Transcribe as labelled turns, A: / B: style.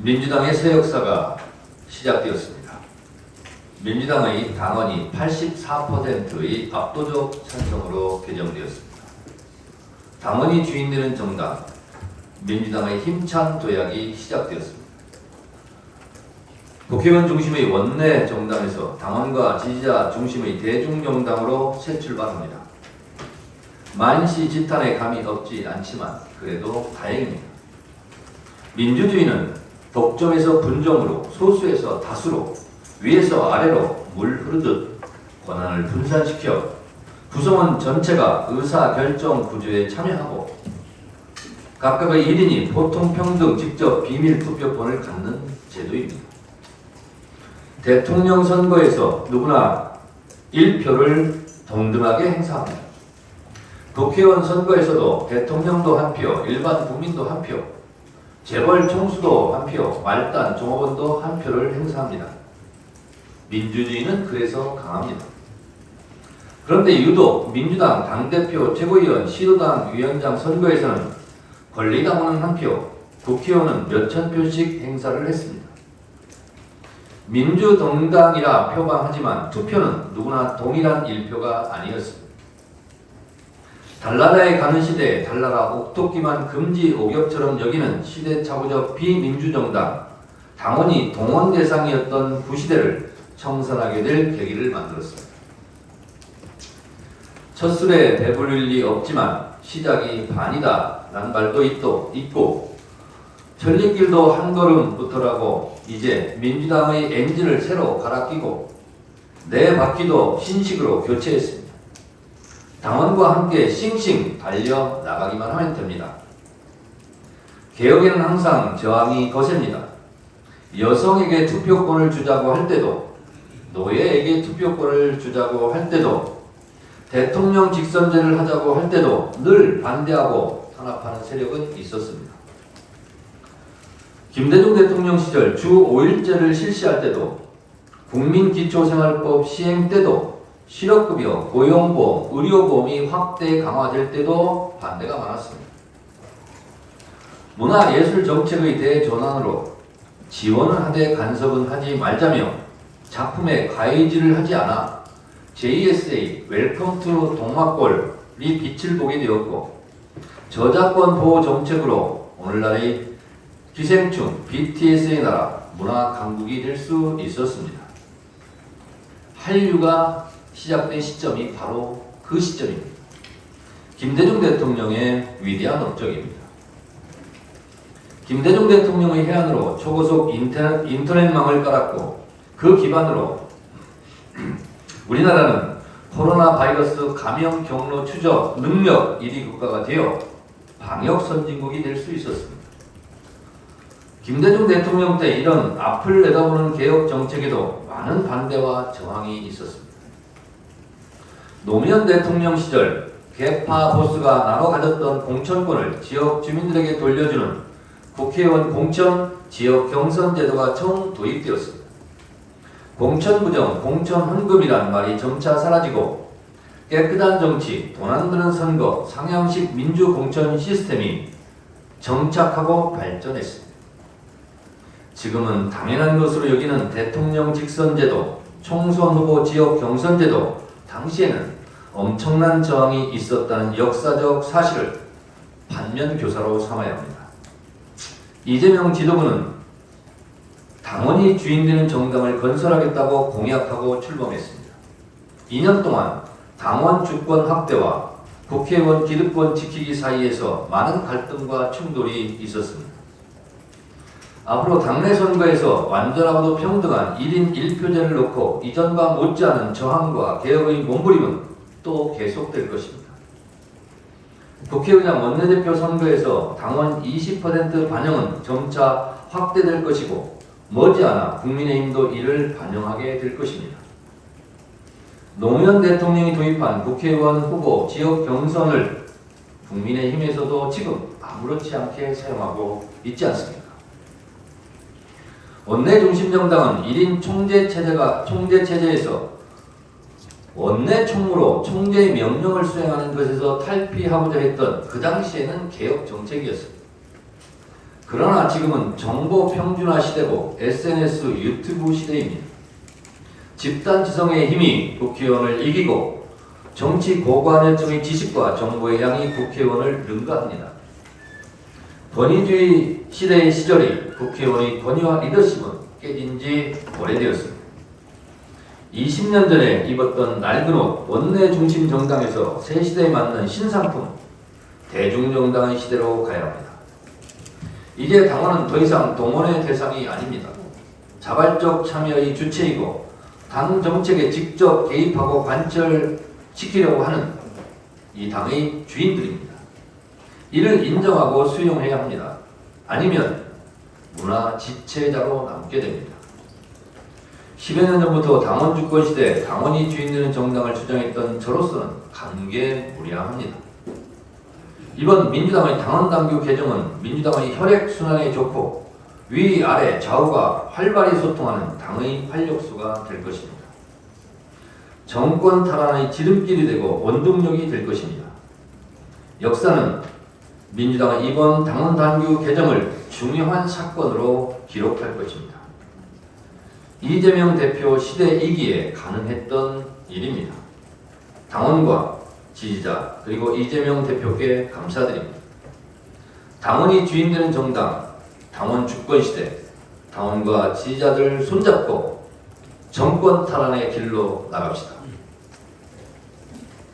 A: 민주당의 새 역사가 시작되었습니다. 민주당의 당원이 84%의 압도적 찬성으로 개정되었습니다. 당원이 주인되는 정당, 민주당의 힘찬 도약이 시작되었습니다. 국회의원 중심의 원내 정당에서 당원과 지지자 중심의 대중정당으로 새 출발합니다. 만시 지탄에 감이 없지 않지만 그래도 다행입니다. 민주주의는 독점에서 분점으로 소수에서 다수로 위에서 아래로 물 흐르듯 권한을 분산시켜 구성원 전체가 의사 결정 구조에 참여하고 각각의 1인이 보통 평등 직접 비밀 투표권을 갖는 제도입니다. 대통령 선거에서 누구나 1표를 동등하게 행사합니다. 국회의원 선거에서도 대통령도 한 표, 일반 국민도 한 표, 재벌 총수도 한 표, 말단 종업원도 한 표를 행사합니다. 민주주의는 그래서 강합니다. 그런데 유독 민주당 당대표, 최고위원, 시도당 위원장 선거에서는 권리당원은 한 표, 국회의원은 몇천 표씩 행사를 했습니다. 민주동당이라 표방하지만 투표는 누구나 동일한 일표가 아니었습니다. 달나라에 가는 시대에 달나라 옥토끼만 금지 오겹처럼 여기는 시대착오적 비민주정당 당원이 동원 대상이었던 구시대를 청산하게 될 계기를 만들었습니다. 첫 술에 배부를 리 없지만 시작이 반이다 라는 말도 있도, 있고 전리길도 한 걸음부터라고 이제 민주당의 엔진을 새로 갈아 끼고 내 바퀴도 신식으로 교체했습니다. 당원과 함께 싱싱 달려 나가기만 하면 됩니다. 개혁에는 항상 저항이 거셉니다. 여성에게 투표권을 주자고 할 때도 노예에게 투표권을 주자고 할 때도 대통령 직선제를 하자고 할 때도 늘 반대하고 탄압하는 세력은 있었습니다. 김대중 대통령 시절 주 5일제를 실시할 때도 국민기초생활법 시행 때도 실업급여, 고용보험, 의료보험이 확대 강화될 때도 반대가 많았습니다. 문화예술 정책의 대전환으로 지원은 하되 간섭은 하지 말자며 작품에 가해질을 하지 않아 JSA 웰컴 투 동막골이 빛을 보게 되었고 저작권 보호 정책으로 오늘날의 기생충 BTS의 나라 문화 강국이 될 수 있었습니다. 한류가 시작된 시점이 바로 그 시점입니다. 김대중 대통령의 위대한 업적입니다. 김대중 대통령의 해안으로 초고속 인터넷, 인터넷망을 깔았고 그 기반으로 우리나라는 코로나 바이러스 감염 경로 추적 능력 1위 국가가 되어 방역 선진국이 될 수 있었습니다. 김대중 대통령 때 이런 앞을 내다보는 개혁 정책에도 많은 반대와 저항이 있었습니다. 노무현 대통령 시절 개파 보수가 나눠 가졌던 공천권을 지역 주민들에게 돌려주는 국회의원 공천 지역 경선 제도가 처음 도입되었습니다. 공천 부정, 공천 헌금이란 말이 점차 사라지고 깨끗한 정치, 돈 안 드는 선거, 상향식 민주 공천 시스템이 정착하고 발전했습니다. 지금은 당연한 것으로 여기는 대통령 직선제도, 총선 후보 지역 경선제도, 당시에는 엄청난 저항이 있었다는 역사적 사실을 반면 교사로 삼아야 합니다. 이재명 지도부는 당원이 주인되는 정당을 건설하겠다고 공약하고 출범했습니다. 2년 동안 당원 주권 확대와 국회의원 기득권 지키기 사이에서 많은 갈등과 충돌이 있었습니다. 앞으로 당내 선거에서 완전하고도 평등한 1인 1표제를 놓고 이전과 못지않은 저항과 개혁의 몸부림은 또 계속될 것입니다. 국회의장 원내대표 선거에서 당원 20% 반영은 점차 확대될 것이고 머지않아 국민의힘도 이를 반영하게 될 것입니다. 노무현 대통령이 도입한 국회의원 후보 지역 경선을 국민의힘에서도 지금 아무렇지 않게 사용하고 있지 않습니까? 원내 중심 정당은 1인 총재 체제가 총재 체제에서 원내 총무로 총재의 명령을 수행하는 것에서 탈피하고자 했던 그 당시에는 개혁 정책이었습니다. 그러나 지금은 정보 평준화 시대고 SNS 유튜브 시대입니다. 집단 지성의 힘이 국회의원을 이기고 정치 고관여증의 지식과 정보의 양이 국회의원을 능가합니다. 권위주의 시대의 시절이 국회의원의 권위와 리더십은 깨진 지 오래되었습니다. 20년 전에 입었던 낡은 옷 원내 중심 정당에서 새 시대에 맞는 신상품 대중정당의 시대로 가야 합니다. 이제 당원은 더 이상 동원의 대상이 아닙니다. 자발적 참여의 주체이고 당 정책에 직접 개입하고 관철시키려고 하는 이 당의 주인들입니다. 이를 인정하고 수용해야 합니다. 아니면 문화 지체자로 남게 됩니다. 10여 년 전부터 당원 주권 시대 당원이 주인 되는 정당을 주장했던 저로서는 감개무량합니다. 이번 민주당의 당원 당규 개정은 민주당의 혈액 순환에 좋고 위 아래 좌우가 활발히 소통하는 당의 활력소가 될 것입니다. 정권 탈환의 지름길이 되고 원동력이 될 것입니다. 역사는 민주당은 이번 당원 당규 개정을 중요한 사건으로 기록할 것입니다. 이재명 대표 시대 이기에 가능했던 일입니다. 당원과 지지자 그리고 이재명 대표께 감사드립니다. 당원이 주인되는 정당, 당원 주권 시대, 당원과 지지자들 손잡고 정권 탈환의 길로 나갑시다.